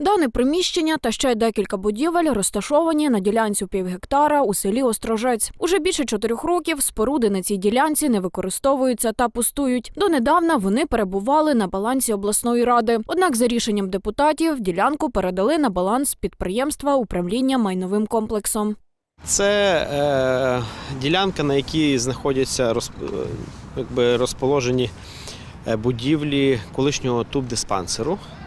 Дане приміщення та ще декілька будівель розташовані на ділянці півгектара у селі Острожець. Уже більше чотирьох років споруди на цій ділянці не використовуються та пустують. Донедавна вони перебували на балансі обласної ради. Однак, за рішенням депутатів, ділянку передали на баланс підприємства управління майновим комплексом. Це е, ділянка, на якій знаходяться роз, е, якби розположені е, будівлі колишнього тубдиспансеру, туб,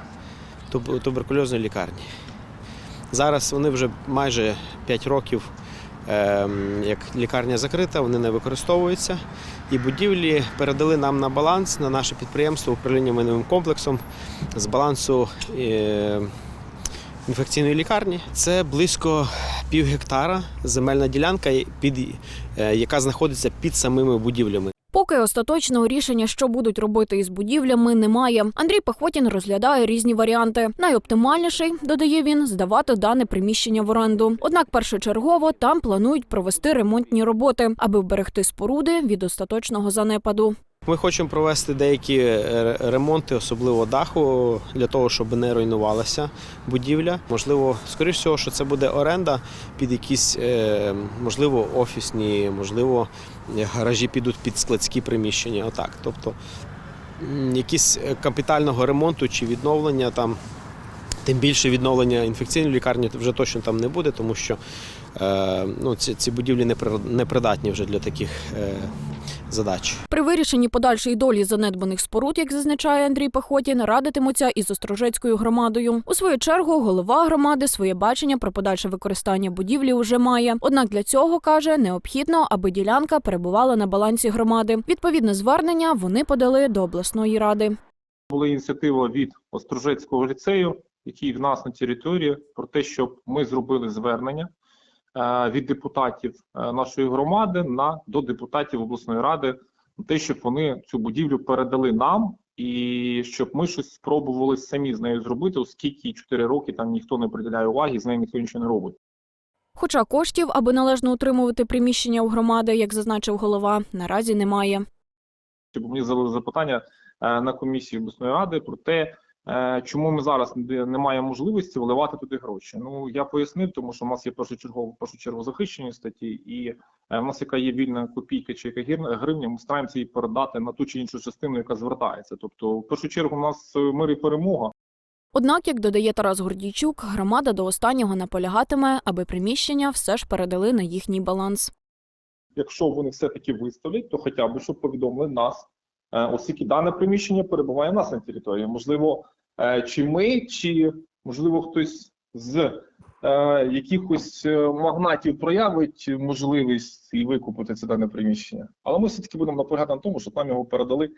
туберкульозної лікарні. Зараз вони вже майже 5 років, е, як лікарня закрита, вони не використовуються. І будівлі передали нам на баланс на наше підприємство управління майновим комплексом з балансу. Е, інфекційної лікарні. Це близько пів гектара земельна ділянка, е, яка знаходиться під самими будівлями. Поки остаточного рішення, що будуть робити із будівлями, немає. Андрій Пахотін розглядає різні варіанти. Найоптимальніший, додає він, здавати дане приміщення в оренду. Однак першочергово там планують провести ремонтні роботи, аби вберегти споруди від остаточного занепаду. Ми хочемо провести деякі е, ремонти, особливо даху, для того, щоб не руйнувалася будівля. Можливо, скоріш всього, що це буде оренда під якісь, е, можливо, офісні, можливо, гаражі підуть під складські приміщення. Отак. Тобто якісь е, капітального ремонту чи відновлення там. Тим більше відновлення інфекційної лікарні вже точно там не буде, тому що е, ну, ці, ці будівлі не при- не вже для таких е, задач. При вирішенні подальшої долі занедбаних споруд, як зазначає Андрій Пахотін, радитимуться із Острожецькою громадою. У свою чергу голова громади своє бачення про подальше використання будівлі уже має. Однак для цього каже необхідно, аби ділянка перебувала на балансі громади. Відповідне звернення вони подали до обласної ради. була ініціатива від Острожецького ліцею, який в нас на території, про те, щоб ми зробили звернення е, від депутатів е, нашої громади на до депутатів обласної ради на те, щоб вони цю будівлю передали нам, і щоб ми щось спробували самі з нею зробити, оскільки 4 роки там ніхто не приділяє уваги, з нею ніхто нічого не робить. Хоча коштів, аби належно утримувати приміщення у громади, як зазначив голова, наразі немає. щоб мені задали запитання е, на комісії обласної ради про те, чому ми зараз не маємо можливості вливати туди гроші. Ну я пояснив, тому що в нас є першочергово першу чергу захищені статті, і е, в нас яка є вільна копійка чи яка гривня, ми стараємося її передати на ту чи іншу частину, яка звертається. Тобто, в першу чергу, у нас е, мир і перемога. Однак, як додає Тарас Гордійчук, громада до останнього наполягатиме, аби приміщення все ж передали на їхній баланс. Якщо вони все таки виставлять, то хоча б щоб повідомили нас, е, оскільки дане приміщення перебуває в нас на території. Можливо, е, чи ми, чи можливо хтось з е, якихось е, магнатів проявить можливість і викупити це дане приміщення. Але ми все таки будемо наполягати на тому, щоб нам його передали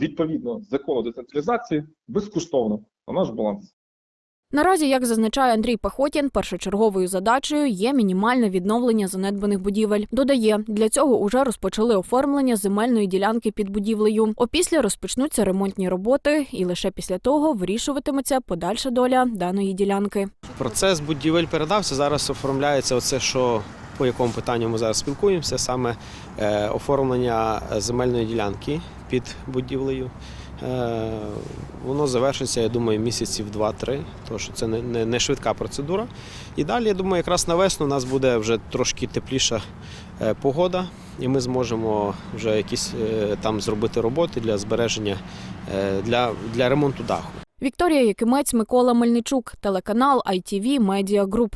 відповідно закону децентралізації безкоштовно на наш баланс. Наразі, як зазначає Андрій Пахотін, першочерговою задачею є мінімальне відновлення занедбаних будівель. Додає, для цього уже розпочали оформлення земельної ділянки під будівлею. Опісля розпочнуться ремонтні роботи, і лише після того вирішуватиметься подальша доля даної ділянки. Процес будівель передався. Зараз оформляється оце, що по якому питанню ми зараз спілкуємося, саме е, оформлення земельної ділянки під будівлею. Е, воно завершиться, я думаю, місяців 2-3, тому що це не, не, не швидка процедура. І далі, я думаю, якраз на весну у нас буде вже трошки тепліша е, погода, і ми зможемо вже якісь е, там зробити роботи для збереження, для, для ремонту даху. Вікторія Якимець, Микола Мельничук, телеканал ITV Media Group.